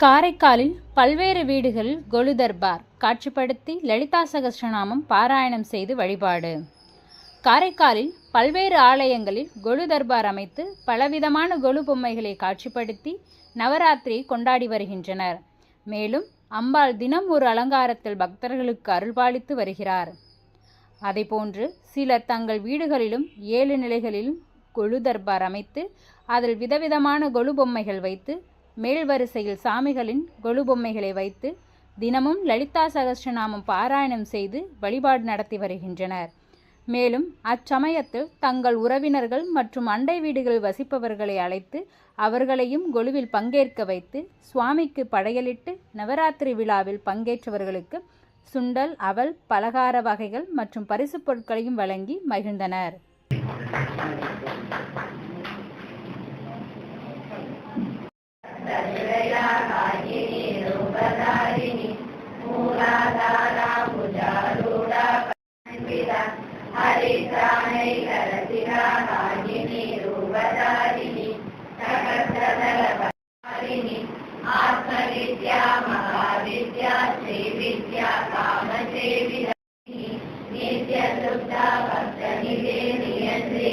காரைக்காலில் பல்வேறு வீடுகளில் கொலு தர்பார். காட்சிப்படுத்தி லலிதா சகஸ்ரநாமம் பாராயணம் செய்து வழிபாடு. காரைக்காலில் பல்வேறு ஆலயங்களில் கொலு தர்பார் அமைத்து பலவிதமான கொலு பொம்மைகளை காட்சிப்படுத்தி நவராத்திரி கொண்டாடி வருகின்றனர். மேலும் அம்பாள் தினம் ஒரு அலங்காரத்தில் பக்தர்களுக்கு அருள்பாலித்து வருகிறார். அதைப்போன்று சிலர் தங்கள் வீடுகளிலும் ஏழு நிலைகளிலும் கொலு தர்பார் அமைத்து அதில் விதவிதமான கொலு பொம்மைகள் வைத்து மேல் வரிசையில் சாமிகளின் கொலு பொம்மைகளை வைத்து தினமும் லலிதா சகஸ்ரநாமம் பாராயணம் செய்து வழிபாடு நடத்தி வருகின்றனர். மேலும் அச்சமயத்தில் தங்கள் உறவினர்கள் மற்றும் அண்டை வீடுகளில் வசிப்பவர்களை அழைத்து அவர்களையும் கொலுவில் பங்கேற்க வைத்து சுவாமிக்கு படையலிட்டு நவராத்திரி விழாவில் பங்கேற்றவர்களுக்கு சுண்டல் அவல் பலகார வகைகள் மற்றும் பரிசுப் பொருட்களையும் வழங்கி மகிழ்ந்தனர். चरित्रानैकरसिकारिणी रूपधारिणि सकत्रदलपहारिणि आत्मविद्या महाविद्या श्रीविद्या कामसेविदारिणि नित्यशुद्धा भक्तनिधे नियन्त्रे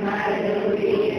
hallelujah.